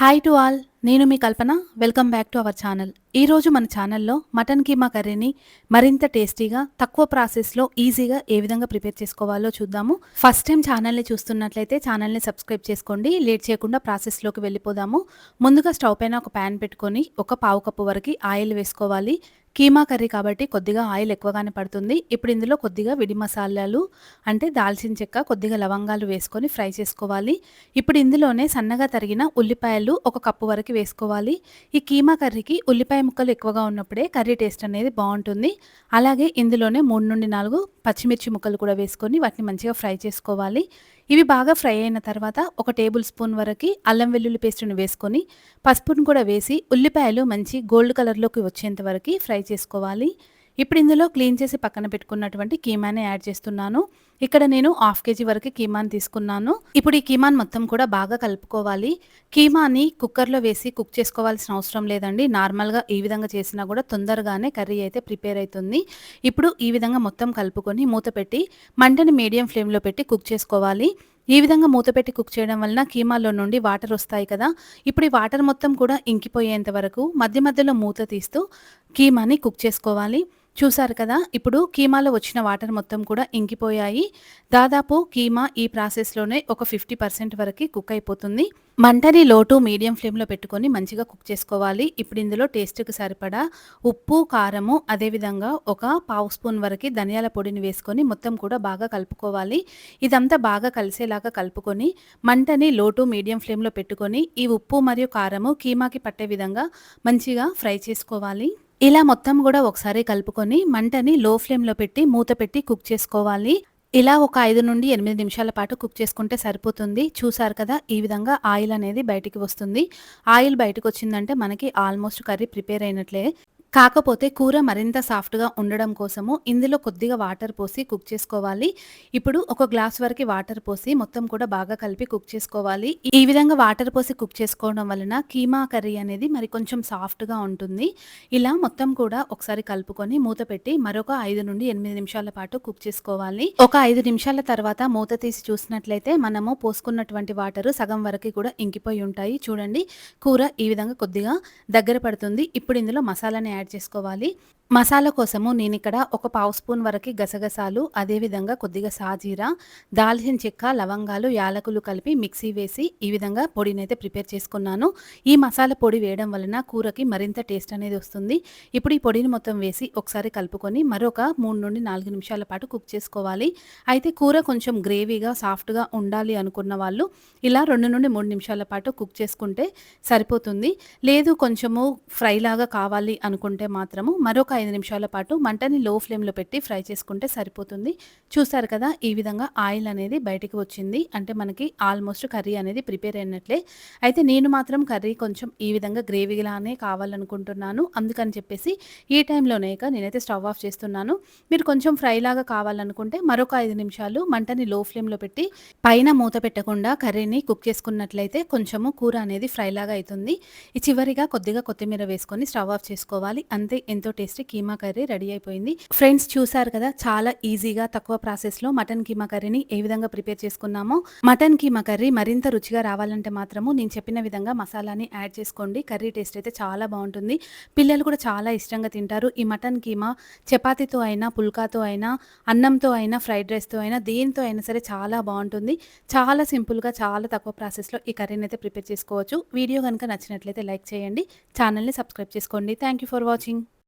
Hi to all నేను మీ Kalpana. Welcome back to our channel ఈరోజు మన ఛానల్లో మటన్ కీమా కర్రీని మరింత టేస్టీగా తక్కువ ప్రాసెస్లో ఈజీగా ఏ విధంగా ప్రిపేర్ చేసుకోవాలో చూద్దాము. ఫస్ట్ టైం ఛానల్ని చూస్తున్నట్లయితే ఛానల్ని సబ్స్క్రైబ్ చేసుకోండి. లేట్ చేయకుండా ప్రాసెస్లోకి వెళ్ళిపోదాము. ముందుగా స్టవ్ పైన ఒక ప్యాన్ పెట్టుకొని ఒక పావు కప్పు వరకు ఆయిల్ వేసుకోవాలి. కీమా కర్రీ కాబట్టి కొద్దిగా ఆయిల్ ఎక్కువగానే పడుతుంది. ఇప్పుడు ఇందులో కొద్దిగా విడి మసాలాలు అంటే దాల్చిన చెక్క కొద్దిగా లవంగాలు వేసుకొని ఫ్రై చేసుకోవాలి. ఇప్పుడు ఇందులోనే సన్నగా తరిగిన ఉల్లిపాయలు ఒక కప్పు వరకు వేసుకోవాలి. ఈ కీమా కర్రీకి ఉల్లిపాయ ముక్కలు ఎక్కువగా ఉన్నప్పుడే కర్రీ టేస్ట్ అనేది బాగుంటుంది. అలాగే ఇందులోనే మూడు నుండి నాలుగు పచ్చిమిర్చి ముక్కలు కూడా వేసుకొని వాటిని మంచిగా ఫ్రై చేసుకోవాలి. ఇవి బాగా ఫ్రై అయిన తర్వాత ఒక టేబుల్ స్పూన్ వరకు అల్లం వెల్లుల్లి పేస్ట్ని వేసుకొని పసుపును కూడా వేసి ఉల్లిపాయలు మంచి గోల్డ్ కలర్లోకి వచ్చేంత వరకు ఫ్రై చేసుకోవాలి. ఇప్పుడు ఇందులో క్లీన్ చేసి పక్కన పెట్టుకున్నటువంటి కీమాని యాడ్ చేస్తున్నాను. ఇక్కడ నేను హాఫ్ కేజీ వరకు కీమాని తీసుకున్నాను. ఇప్పుడు ఈ కీమాన్ మొత్తం కూడా బాగా కలుపుకోవాలి. కీమాని కుక్కర్లో వేసి కుక్ చేసుకోవాల్సిన అవసరం లేదండి. నార్మల్గా ఈ విధంగా చేసినా కూడా తొందరగానే కర్రీ అయితే ప్రిపేర్ అవుతుంది. ఇప్పుడు ఈ విధంగా మొత్తం కలుపుకొని మూత పెట్టి మంటని మీడియం ఫ్లేమ్లో పెట్టి కుక్ చేసుకోవాలి. ఈ విధంగా మూత పెట్టి కుక్ చేయడం వలన కీమాలో నుండి వాటర్ వస్తాయి కదా. ఇప్పుడు ఈ వాటర్ మొత్తం కూడా ఇంకిపోయేంత వరకు మధ్య మధ్యలో మూత తీస్తూ కీమాని కుక్ చేసుకోవాలి. చూసారు కదా ఇప్పుడు కీమాలో వచ్చిన వాటర్ మొత్తం కూడా ఇంకిపోయాయి. దాదాపు కీమా ఈ ప్రాసెస్లోనే ఒక ఫిఫ్టీ పర్సెంట్ వరకు కుక్ అయిపోతుంది. మంటని లోటు మీడియం ఫ్లేమ్లో పెట్టుకొని మంచిగా కుక్ చేసుకోవాలి. ఇప్పుడు ఇందులో టేస్ట్కి సరిపడా ఉప్పు కారము అదేవిధంగా ఒక పావు స్పూన్ వరకు ధనియాల పొడిని వేసుకొని మొత్తం కూడా బాగా కలుపుకోవాలి. ఇదంతా బాగా కలిసేలాగా కలుపుకొని మంటని లోటు మీడియం ఫ్లేమ్లో పెట్టుకొని ఈ ఉప్పు మరియు కారము కీమాకి పట్టే విధంగా మంచిగా ఫ్రై చేసుకోవాలి. ఇలా మొత్తం కూడా ఒకసారి కలుపుకొని మంటని లో ఫ్లేమ్లో పెట్టి మూత పెట్టి కుక్ చేసుకోవాలి. ఇలా ఒక ఐదు నుండి ఎనిమిది నిమిషాల పాటు కుక్ చేసుకుంటే సరిపోతుంది. చూసారు కదా ఈ విధంగా ఆయిల్ అనేది బయటికి వస్తుంది. ఆయిల్ బయటకు వచ్చిందంటే మనకి ఆల్మోస్ట్ కర్రీ ప్రిపేర్ అయినట్లే. కాకపోతే కూర మరింత సాఫ్ట్గా ఉండడం కోసము ఇందులో కొద్దిగా వాటర్ పోసి కుక్ చేసుకోవాలి. ఇప్పుడు ఒక గ్లాస్ వరకు వాటర్ పోసి మొత్తం కూడా బాగా కలిపి కుక్ చేసుకోవాలి. ఈ విధంగా వాటర్ పోసి కుక్ చేసుకోవడం వలన కీమా కర్రీ అనేది మరి కొంచెం సాఫ్ట్గా ఉంటుంది. ఇలా మొత్తం కూడా ఒకసారి కలుపుకొని మూత పెట్టి మరొక ఐదు నుండి ఎనిమిది నిమిషాల పాటు కుక్ చేసుకోవాలి. ఒక ఐదు నిమిషాల తర్వాత మూత తీసి చూసినట్లయితే మనము పోసుకున్నటువంటి వాటర్ సగం వరకు కూడా ఇంకిపోయి ఉంటాయి. చూడండి కూర ఈ విధంగా కొద్దిగా దగ్గర పడుతుంది. ఇప్పుడు ఇందులో మసాలాని యాడ్ చేసుకోవాలి. మసాలా కోసము నేను ఇక్కడ ఒక పావు స్పూన్ వరకు గసగసాలు అదేవిధంగా కొద్దిగా సాజీరా దాల్చిన చెక్క లవంగాలు యాలకులు కలిపి మిక్సీ వేసి ఈ విధంగా పొడిని అయితే ప్రిపేర్ చేసుకున్నాను. ఈ మసాలా పొడి వేయడం వలన కూరకి మరింత టేస్ట్ అనేది వస్తుంది. ఇప్పుడు ఈ పొడిని మొత్తం వేసి ఒకసారి కలుపుకొని మరొక మూడు నుండి నాలుగు నిమిషాల పాటు కుక్ చేసుకోవాలి. అయితే కూర కొంచెం గ్రేవీగా సాఫ్ట్గా ఉండాలి అనుకున్న వాళ్ళు ఇలా రెండు నుండి మూడు నిమిషాల పాటు కుక్ చేసుకుంటే సరిపోతుంది. లేదు కొంచెము ఫ్రై లాగా కావాలి అనుకుంటే మాత్రము మరొక ఐదు నిమిషాల పాటు మంటని లో ఫ్లేమ్లో పెట్టి ఫ్రై చేసుకుంటే సరిపోతుంది. చూస్తారు కదా ఈ విధంగా ఆయిల్ అనేది బయటికి వచ్చింది. అంటే మనకి ఆల్మోస్ట్ కర్రీ అనేది ప్రిపేర్ అయినట్లే. అయితే నేను మాత్రం కర్రీ కొంచెం ఈ విధంగా గ్రేవీలానే కావాలనుకుంటున్నాను. అందుకని చెప్పేసి ఈ టైంలోనే నేనైతే స్టవ్ ఆఫ్ చేస్తున్నాను. మీరు కొంచెం ఫ్రై లాగా కావాలనుకుంటే మరొక ఐదు నిమిషాలు మంటని లో ఫ్లేమ్లో పెట్టి పైన మూత పెట్టకుండా కర్రీని కుక్ చేసుకున్నట్లయితే కొంచెము కూర అనేది ఫ్రై లాగా అవుతుంది చివరిగా కొద్దిగా కొత్తిమీర వేసుకొని స్టవ్ ఆఫ్ చేసుకోవాలి. అంతే ఎంతో టేస్టీ కీమా కర్రీ రెడీ అయిపోయింది. ఫ్రెండ్స్ చూసారు కదా చాలా ఈజీగా తక్కువ ప్రాసెస్లో మటన్ కీమా కర్రీని ఏ విధంగా ప్రిపేర్ చేసుకున్నామో. మటన్ కీమా కర్రీ మరింత రుచిగా రావాలంటే మాత్రము నేను చెప్పిన విధంగా మసాలాని యాడ్ చేసుకోండి. కర్రీ టేస్ట్ అయితే చాలా బాగుంటుంది. పిల్లలు కూడా చాలా ఇష్టంగా తింటారు. ఈ మటన్ కీమా చపాతీతో అయినా పుల్కాతో అయినా అన్నంతో అయినా ఫ్రైడ్ రైస్తో అయినా దేనితో అయినా సరే చాలా బాగుంటుంది. చాలా సింపుల్గా చాలా తక్కువ ప్రాసెస్లో ఈ కర్రీని అయితే ప్రిపేర్ చేసుకోవచ్చు. వీడియో కనుక నచ్చినట్లయితే లైక్ చేయండి. ఛానల్ని సబ్స్క్రైబ్ చేసుకోండి. Thank you for watching.